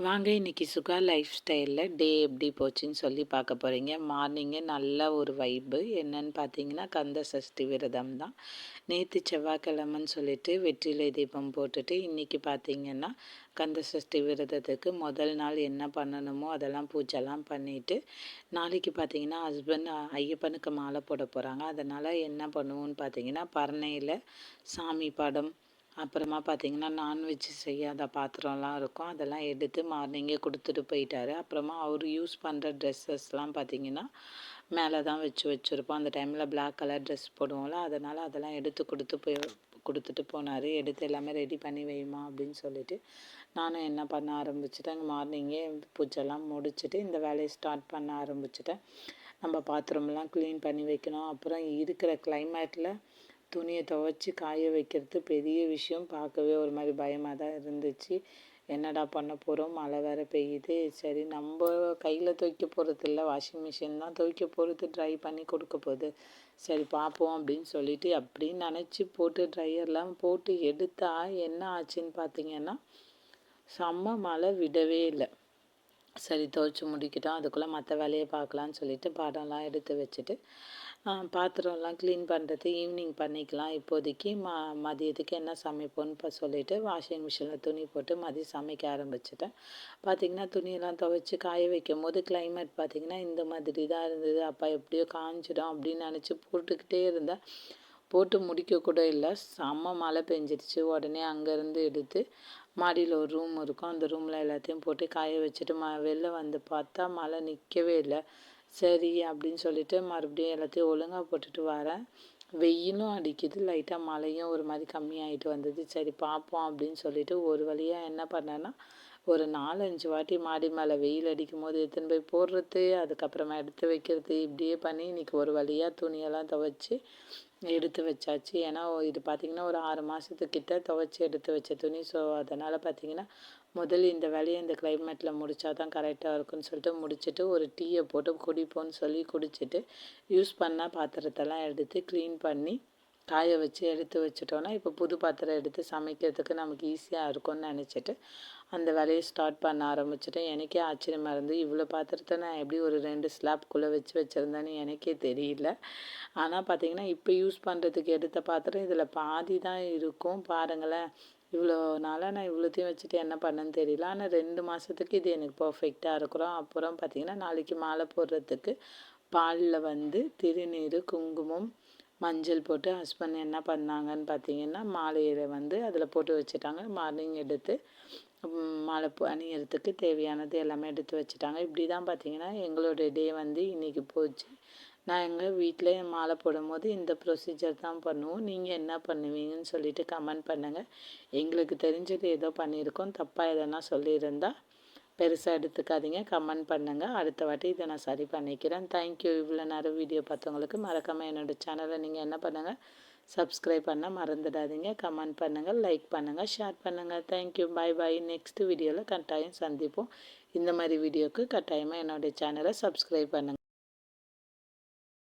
வாங்க இன்றைக்கி சுகா லைஃப் ஸ்டைலில் டே எப்படி போச்சுன்னு சொல்லி பார்க்க போகிறீங்க மார்னிங்கு நல்ல ஒரு வைப்பு என்னன்னு பார்த்தீங்கன்னா கந்த சஷ்டி விரதம் தான். நேற்று செவ்வாய்க்கிழமைன்னு சொல்லிட்டு வெற்றிலை தீபம் போட்டுட்டு இன்றைக்கி பார்த்தீங்கன்னா கந்த சஷ்டி விரதத்துக்கு முதல் நாள் என்ன பண்ணணுமோ அதெல்லாம் பூஜைலாம் பண்ணிவிட்டு நாளைக்கு பார்த்தீங்கன்னா ஹஸ்பண்ட் ஐயப்பனுக்கு மாலை போட போகிறாங்க அதனால் என்ன பண்ணுவோன்னு பார்த்தீங்கன்னா பரணையில் சாமி படம் அப்புறமா பார்த்தீங்கன்னா நான்வெஜ் செய்யாத பாத்திரம்லாம் இருக்கும். அதெல்லாம் எடுத்து மார்னிங்கே கொடுத்துட்டு போயிட்டாரு. அப்புறமா அவர் யூஸ் பண்ணுற ட்ரெஸ்ஸஸ்லாம் பார்த்தீங்கன்னா மேலே தான் வச்சு வச்சுருப்போம். அந்த டைமில் பிளாக் கலர் ட்ரெஸ் போடுவோம்ல அதனால் அதெல்லாம் எடுத்து கொடுத்து போய் கொடுத்துட்டு போனார். எடுத்து எல்லாமே ரெடி பண்ணி வைமா அப்படின்னு சொல்லிட்டு நானும் என்ன பண்ண ஆரம்பிச்சிட்டேன். மார்னிங்கே பூஜைலாம் முடிச்சுட்டு இந்த வேலையை ஸ்டார்ட் பண்ண ஆரம்பிச்சிட்டேன். நம்ம பாத்திரம்லாம் க்ளீன் பண்ணி வைக்கணும். அப்புறம் இருக்கிற கிளைமேட்டில் துணியை துவைச்சி காய வைக்கிறது பெரிய விஷயம். பார்க்கவே ஒரு மாதிரி பயமாக தான் இருந்துச்சு. என்னடா பண்ண போகிறோம் மழை வேறு பெய்யுது. சரி நம்ம கையில் துவைக்க போகிறது இல்லை. வாஷிங் மிஷின் தான் துவைக்க போகிறது ட்ரை பண்ணி கொடுக்க போகுது. சரி பார்ப்போம் அப்படின்னு சொல்லிட்டு அப்படின்னு நினச்சி போட்டு ட்ரையர்லாம் போட்டு எடுத்தால் என்ன ஆச்சுன்னு பார்த்தீங்கன்னா செம்ம மழை விடவே இல்லை. சரி துவைச்சி முடிக்கிட்டோம். அதுக்குள்ளே மற்ற வேலையை பார்க்கலான்னு சொல்லிட்டு படம்லாம் எடுத்து வச்சுட்டு பாத்திரம்லாம் க்ளீன் பண்ணுறது ஈவினிங் பண்ணிக்கலாம். இப்போதைக்கு ம மதியத்துக்கு என்ன சமைப்போன்னு இப்போ சொல்லிவிட்டு வாஷிங் மிஷினில் துணி போட்டு மதியம் சமைக்க ஆரம்பிச்சிட்டேன். பார்த்திங்கன்னா துணியெல்லாம் துவைச்சி காய வைக்கும் போது கிளைமேட் பார்த்திங்கன்னா இந்த மாதிரி தான் இருந்தது. அப்போ எப்படியோ காஞ்சிடும் அப்படின்னு நினச்சி போட்டுக்கிட்டே இருந்தேன். போட்டு முடிக்க கூட இல்லை. செம்ம மழை பெஞ்சிருச்சு. உடனே அங்கேருந்து எடுத்து மாடியில் ஒரு ரூம் இருக்கும். அந்த ரூமில் எல்லாத்தையும் போட்டு காய வச்சுட்டு ம வெளில வந்து பார்த்தா மழை நிற்கவே இல்லை. சரி அப்படின்னு சொல்லிட்டு மறுபடியும் எல்லாத்தையும் ஒழுங்காக போட்டுட்டு வரேன். வெயிலும் அடிக்குது. லைட்டாக மழையும் ஒரு மாதிரி கம்மியாகிட்டு வந்தது. சரி பார்ப்போம் அப்படின்னு சொல்லிட்டு ஒரு வழியாக என்ன பண்ணேன்னா ஒரு நாலஞ்சு வாட்டி மாடி மேலே வெயில் அடிக்கும் போது எடுத்துன்னு போய் போடுறது அதுக்கப்புறமா எடுத்து வைக்கிறது இப்படியே பண்ணி இன்றைக்கி ஒரு வழியாக துணியெல்லாம் துவைச்சி எடுத்து வச்சாச்சு. ஏன்னா இது பார்த்திங்கன்னா ஒரு ஆறு மாதத்துக்கிட்ட துவைச்சி எடுத்து வச்ச துணி. ஸோ அதனால் பார்த்திங்கன்னா முதல்ல இந்த வேலையை இந்த கிளைமேட்டில் முடித்தா தான் கரெக்டாக இருக்குன்னு சொல்லிட்டு முடிச்சுட்டு ஒரு டீயை போட்டு குடிப்போன்னு சொல்லி குடிச்சிட்டு யூஸ் பண்ண பாத்திரத்தெல்லாம் எடுத்து க்ளீன் பண்ணி காய வச்சு எடுத்து வச்சுட்டோன்னா இப்போ புது பாத்திரம் எடுத்து சமைக்கிறதுக்கு நமக்கு ஈஸியாக இருக்கும்னு நினச்சிட்டு அந்த வேலையை ஸ்டார்ட் பண்ண ஆரம்பிச்சிட்டேன். எனக்கே ஆச்சரியமாக இருந்து இவ்வளோ பாத்திரத்தை நான் எப்படி ஒரு ரெண்டு ஸ்லாப்குள்ளே வச்சு வச்சுருந்தேன்னு எனக்கே தெரியல. ஆனால் பார்த்தீங்கன்னா இப்போ யூஸ் பண்ணுறதுக்கு எடுத்த பாத்திரம் இதில் பாதி தான் இருக்கும். பாருங்களேன் இவ்வளோ நாளாக நான் இவ்வளோத்தையும் வச்சுட்டு என்ன பண்ணேன்னு தெரியல. ஆனால் ரெண்டு மாதத்துக்கு இது எனக்கு பர்ஃபெக்டாக இருக்கிறோம். அப்புறம் பார்த்திங்கன்னா நாளைக்கு மாலை போடுறதுக்கு பாலில் வந்து திருநீர் குங்குமம் மஞ்சள் போட்டு ஹஸ்பண்ட் என்ன பண்ணாங்கன்னு பார்த்தீங்கன்னா மாலையில் வந்து அதில் போட்டு வச்சுட்டாங்க. மார்னிங் எடுத்து மாலை அணியறதுக்கு தேவையானது எல்லாமே எடுத்து வச்சுட்டாங்க. இப்படி தான் பார்த்தீங்கன்னா எங்களோட டே வந்து இன்றைக்கி போச்சு. நான் எங்கள் வீட்டில் மாலை போடும்போது இந்த ப்ரொசீஜர் தான் பண்ணுவோம். நீங்கள் என்ன பண்ணுவீங்கன்னு சொல்லிட்டு கமெண்ட் பண்ணுங்கள் எங்களுக்கு தெரிஞ்சது ஏதோ பண்ணியிருக்கோம். தப்பாக எதனா சொல்லியிருந்தால் பெருசாக எடுத்துக்காதீங்க. கமெண்ட் பண்ணுங்கள் அடுத்த வாட்டி இதை நான் சரி பண்ணிக்கிறேன். தேங்க்யூ இவ்வளோ நேரம் வீடியோ பார்த்தவங்களுக்கு மறக்காமல் என்னோடய சேனலை நீங்கள் என்ன பண்ணுங்கள் சப்ஸ்கிரைப் பண்ண மறந்துடாதீங்க. கமெண்ட் பண்ணுங்கள் லைக் பண்ணுங்கள் ஷேர் பண்ணுங்கள் தேங்க்யூ பாய் பாய் நெக்ஸ்ட் வீடியோவில் கட்டாயம் சந்திப்போம். இந்த மாதிரி வீடியோவுக்கு கட்டாயமாக என்னுடைய சேனலை சப்ஸ்கிரைப் பண்ணுங்கள்